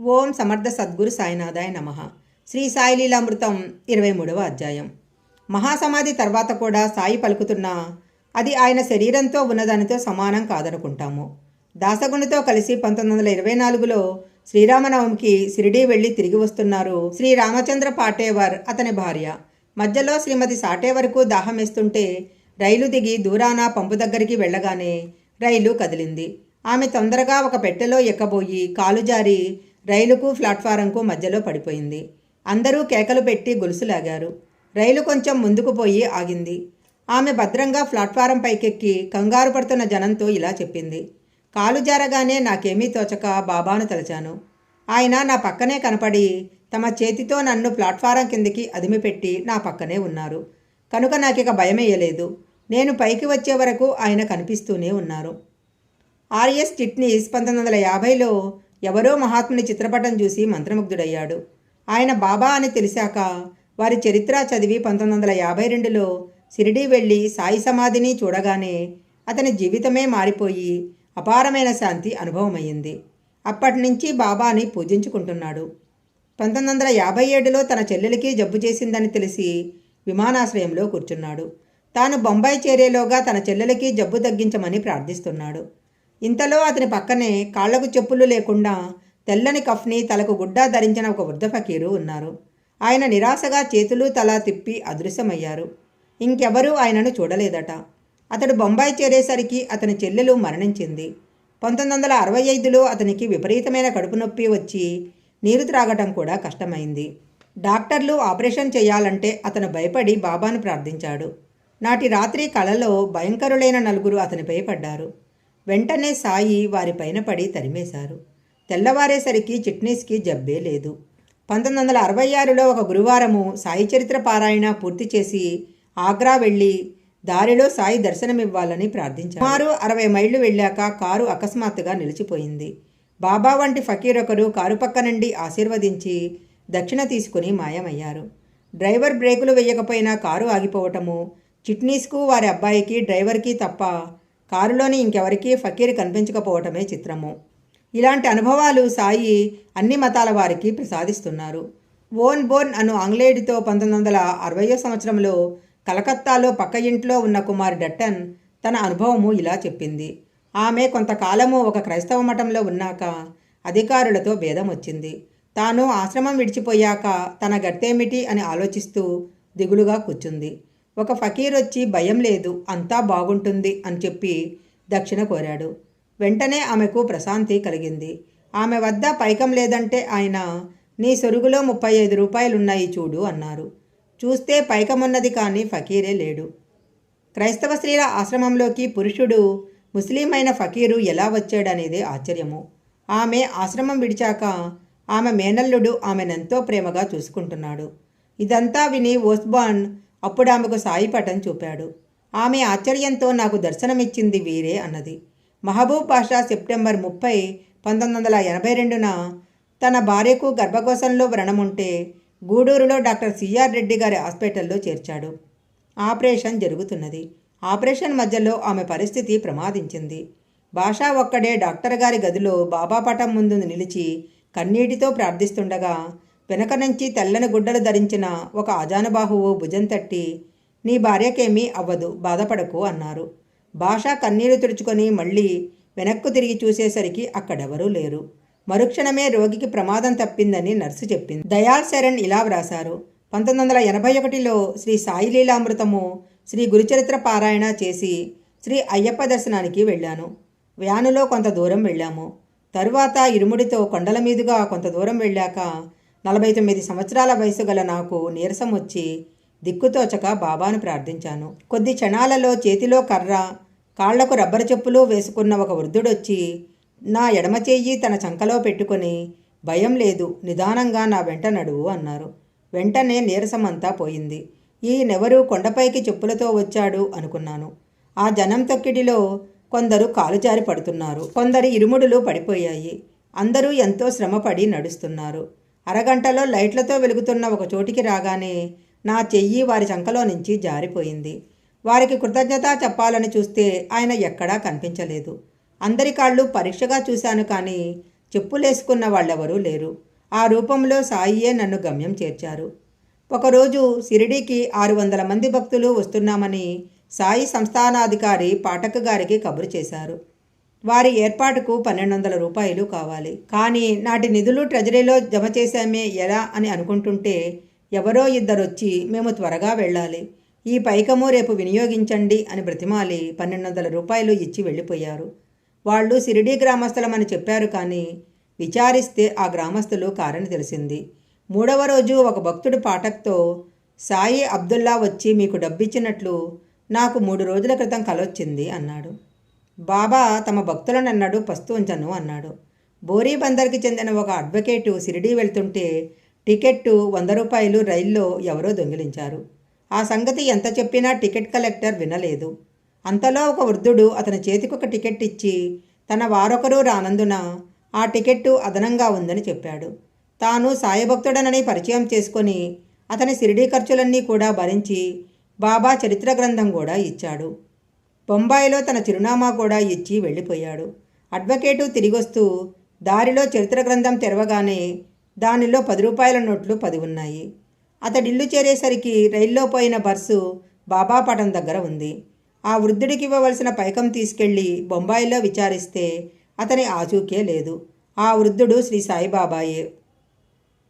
ఓం సమర్థ సద్గురు సాయినాథాయ నమ. శ్రీ సాయి లీలామృతం ఇరవై మూడవ అధ్యాయం. మహాసమాధి తర్వాత కూడా సాయి పలుకుతున్నా అది ఆయన శరీరంతో ఉన్నదానితో సమానం కాదనుకుంటాము. దాసగునితో కలిసి పంతొమ్మిది వందల ఇరవై నాలుగులో శ్రీరామనవమికి షిరిడీ వెళ్ళి తిరిగి వస్తున్నారు శ్రీ రామచంద్ర పాటేవర్ అతని భార్య. మధ్యలో శ్రీమతి సాటేవర్కు దాహమేస్తుంటే రైలు దిగి దూరాన పంపు దగ్గరికి వెళ్ళగానే రైలు కదిలింది. ఆమె తొందరగా ఒక పెట్టెలో ఎక్కబోయి కాలు జారి రైలుకు ప్లాట్ఫారంకు మధ్యలో పడిపోయింది. అందరూ కేకలు పెట్టి గొలుసులాగారు. రైలు కొంచెం ముందుకు పోయి ఆగింది. ఆమె భద్రంగా ప్లాట్ఫారం పైకెక్కి కంగారు పడుతున్న జనంతో ఇలా చెప్పింది. కాలు జారగానే నాకేమీ తోచక బాబాను తలచాను. ఆయన నా పక్కనే కనపడి తమ చేతితో నన్ను ప్లాట్ఫారం కిందికి అదిమిపెట్టి నా పక్కనే ఉన్నారు. కనుక నాకిక భయమేయలేదు. నేను పైకి వచ్చే వరకు ఆయన కనిపిస్తూనే ఉన్నారు. ఆర్ఎస్ చిట్నీస్ పంతొమ్మిది వందల యాభైలో ఎవరో మహాత్ముని చిత్రపటం చూసి మంత్రముగ్ధుడయ్యాడు. ఆయన బాబా అని తెలిసాక వారి చరిత్ర చదివి పంతొమ్మిది వందల యాభై రెండులో షిరిడీ వెళ్ళి సాయి సమాధిని చూడగానే అతని జీవితమే మారిపోయి అపారమైన శాంతి అనుభవమయ్యింది. అప్పటి నుంచి బాబాని పూజించుకుంటున్నాడు. పంతొమ్మిది వందల యాభై ఏడులో తన చెల్లెలికి జబ్బు చేసిందని తెలిసి విమానాశ్రయంలో కూర్చున్నాడు. తాను బొంబాయి చేరేలోగా తన చెల్లెలికి జబ్బు తగ్గించమని ప్రార్థిస్తున్నాడు. ఇంతలో అతని పక్కనే కాళ్ళకు చెప్పులు లేకుండా తెల్లని కఫ్ని తలకు గుడ్డా ధరించిన ఒక వృద్ధ ఫకీరు ఉన్నారు. ఆయన నిరాశగా చేతులు తల తిప్పి అదృశ్యమయ్యారు. ఇంకెవరూ ఆయనను చూడలేదట. అతడు బొంబాయి చేరేసరికి అతని చెల్లెలు మరణించింది. పంతొమ్మిది వందల అరవై ఐదులో అతనికి విపరీతమైన కడుపు నొప్పి వచ్చి నీరు త్రాగటం కూడా కష్టమైంది. డాక్టర్లు ఆపరేషన్ చేయాలంటే అతను భయపడి బాబాను ప్రార్థించాడు. నాటి రాత్రి కలలో భయంకరులైన నలుగురు అతనిపై పడ్డారు. వెంటనే సాయి వారిపైన పడి తరిమేశారు. తెల్లవారేసరికి చిట్నీస్కి జబ్బే లేదు. పంతొమ్మిది వందల అరవై ఆరులో ఒక గురువారము సాయి చరిత్ర పారాయణ పూర్తి చేసి ఆగ్రా వెళ్ళి దారిలో సాయి దర్శనమివ్వాలని ప్రార్థించారు. సుమారు అరవై మైళ్ళు వెళ్ళాక కారు అకస్మాత్తుగా నిలిచిపోయింది. బాబా వంటి ఫకీర్ ఒకరు కారు పక్క నుండి ఆశీర్వదించి దక్షిణ తీసుకుని మాయమయ్యారు. డ్రైవర్ బ్రేకులు వేయకపోయినా కారు ఆగిపోవటము చిట్నీస్కు వారి అబ్బాయికి డ్రైవర్కి తప్ప కారులోని ఇంకెవరికీ ఫకీర్ కనిపించకపోవటమే చిత్రము. ఇలాంటి అనుభవాలు సాయి అన్ని మతాల వారికి ప్రసాదిస్తున్నారు. ఓన్ బోర్న్ అను ఆంగ్లేయుడితో పంతొమ్మిది వందల అరవయో సంవత్సరంలో కలకత్తాలో పక్క ఇంట్లో ఉన్న కుమార్ డట్టన్ తన అనుభవము ఇలా చెప్పింది. ఆమె కొంతకాలము ఒక క్రైస్తవ మఠంలో ఉన్నాక అధికారులతో భేదం వచ్చింది. తాను ఆశ్రమం విడిచిపోయాక తన గట్టేమిటి అని ఆలోచిస్తూ దిగులుగా కూర్చుంది. ఒక ఫకీర్ వచ్చి భయం లేదు అంతా బాగుంటుంది అని చెప్పి దక్షిణ కోరాడు. వెంటనే ఆమెకు ప్రశాంతి కలిగింది. ఆమె వద్ద పైకం లేదంటే ఆయన నీ సొరుగులో ముప్పై ఐదు రూపాయలున్నాయి చూడు అన్నారు. చూస్తే పైకమున్నది కానీ ఫకీరే లేడు. క్రైస్తవ స్త్రీల ఆశ్రమంలోకి పురుషుడు ముస్లిం అయిన ఫకీరు ఎలా వచ్చాడనేదే ఆశ్చర్యము. ఆమె ఆశ్రమం విడిచాక ఆమె మేనల్లుడు ఆమెనెంతో ప్రేమగా చూసుకుంటున్నాడు. ఇదంతా విని ఓస్బాన్ అప్పుడు ఆమెకు సాయి పటం చూపాడు. ఆమె ఆశ్చర్యంతో నాకు దర్శనమిచ్చింది వీరే అన్నది. మహబూబ్ పాషా సెప్టెంబర్ ముప్పై పంతొమ్మిది వందల ఎనభై రెండున తన భార్యకు గర్భకోశంలో వ్రణముంటే గూడూరులో డాక్టర్ సిఆర్ రెడ్డి గారి హాస్పిటల్లో చేర్చాడు. ఆపరేషన్ జరుగుతున్నది. ఆపరేషన్ మధ్యలో ఆమె పరిస్థితి ప్రమాదించింది. భాషా ఒక్కడే డాక్టర్ గారి గదిలో బాబా పటం ముందు నిలిచి కన్నీటితో ప్రార్థిస్తుండగా వెనక నుంచి తెల్లని గుడ్డలు ధరించిన ఒక అజానుబాహువు భుజం తట్టి నీ భార్యకేమీ అవ్వదు బాధపడకు అన్నారు. భాష కన్నీరు తుడుచుకొని మళ్ళీ వెనక్కు తిరిగి చూసేసరికి అక్కడెవరూ లేరు. మరుక్షణమే రోగికి ప్రమాదం తప్పిందని నర్సు చెప్పింది. దయాల్ శరణ్ ఇలా వ్రాశారు. పంతొమ్మిది వందల ఎనభై ఒకటిలో శ్రీ సాయి లీలామృతము శ్రీ గురుచరిత్ర పారాయణ చేసి శ్రీ అయ్యప్ప దర్శనానికి వెళ్ళాను. వ్యానులో కొంత దూరం వెళ్ళాము. తరువాత ఇరుముడితో కొండల మీదుగా కొంత దూరం వెళ్ళాక నలభై తొమ్మిది సంవత్సరాల వయసు గల నాకు నీరసం వచ్చి దిక్కుతోచక బాబాను ప్రార్థించాను. కొద్ది క్షణాలలో చేతిలో కర్ర కాళ్ళకు రబ్బరు చెప్పులు వేసుకున్న ఒక వృద్ధుడొచ్చి నా ఎడమ చెయ్యి తన చంకలో పెట్టుకొని భయం లేదు నిదానంగా నా వెంట నడువు అన్నారు. వెంటనే నీరసమంతా పోయింది. ఈయనెవరూ కొండపైకి చెప్పులతో వచ్చాడు అనుకున్నాను. ఆ జనం తొక్కిడిలో కొందరు కాలు జారి పడుతున్నారు. కొందరు ఇరుముడులు పడిపోయాయి. అందరూ ఎంతో శ్రమపడి నడుస్తున్నారు. అరగంటలో లైట్లతో వెలుగుతున్న ఒక చోటికి రాగానే నా చెయ్యి వారి చంకలో నుంచి జారిపోయింది. వారికి కృతజ్ఞత చెప్పాలని చూస్తే ఆయన ఎక్కడా కనిపించలేదు. అందరి కాళ్ళు పరీక్షగా చూశాను కానీ చెప్పులేసుకున్న వాళ్ళెవరూ లేరు. ఆ రూపంలో సాయియే నన్ను గమ్యం చేర్చారు. ఒకరోజు షిరిడీకి ఆరు వందల మంది భక్తులు వస్తున్నామని సాయి సంస్థానాధికారి పాఠక్ గారికి కబురు చేశారు. వారి ఏర్పాటుకు పన్నెండు వందల రూపాయలు కావాలి. కానీ నాటి నిధులు ట్రెజరీలో జమ చేశామే ఎలా అని అనుకుంటుంటే ఎవరో ఇద్దరొచ్చి మేము త్వరగా వెళ్ళాలి. ఈ పైకము రేపు వినియోగించండి అని బ్రతిమాలి పన్నెండు వందల రూపాయలు ఇచ్చి వెళ్ళిపోయారు. వాళ్ళు సిరిడి గ్రామస్థలమని చెప్పారు కానీ విచారిస్తే ఆ గ్రామస్తులు కారని తెలిసింది. మూడవ రోజు ఒక భక్తుడు పాఠక్తో సాయి అబ్దుల్లా వచ్చి మీకు డబ్బిచ్చినట్లు నాకు మూడు రోజుల క్రితం కలొచ్చింది అన్నాడు. బాబా తమ భక్తులను అన్నాడు పస్తు ఉంచను అన్నాడు. బోరీ బందర్కి చెందిన ఒక అడ్వకేటు సిరిడీ వెళ్తుంటే టికెట్టు వంద రూపాయలు రైల్లో ఎవరో దొంగిలించారు. ఆ సంగతి ఎంత చెప్పినా టికెట్ కలెక్టర్ వినలేదు. అంతలో ఒక వృద్ధుడు అతని చేతికొక టికెట్ ఇచ్చి తన వారొకరు రానందున ఆ టికెట్టు అదనంగా ఉందని చెప్పాడు. తాను సాయభక్తుడనని పరిచయం చేసుకొని అతని సిరిడీ ఖర్చులన్నీ కూడా భరించి బాబా చరిత్ర గ్రంథం కూడా ఇచ్చాడు. బొంబాయిలో తన చిరునామా కూడా ఇచ్చి వెళ్ళిపోయాడు. అడ్వకేటు తిరిగొస్తూ దారిలో చరిత్ర గ్రంథం తెరవగానే దానిలో పది రూపాయల నోట్లు పది ఉన్నాయి. అతడిల్లు చేరేసరికి రైల్లో పోయిన బస్సు బాబాపటం దగ్గర ఉంది. ఆ వృద్ధుడికి ఇవ్వవలసిన పైకం తీసుకెళ్ళి బొంబాయిలో విచారిస్తే అతని ఆచూకే లేదు. ఆ వృద్ధుడు శ్రీ సాయిబాబాయే.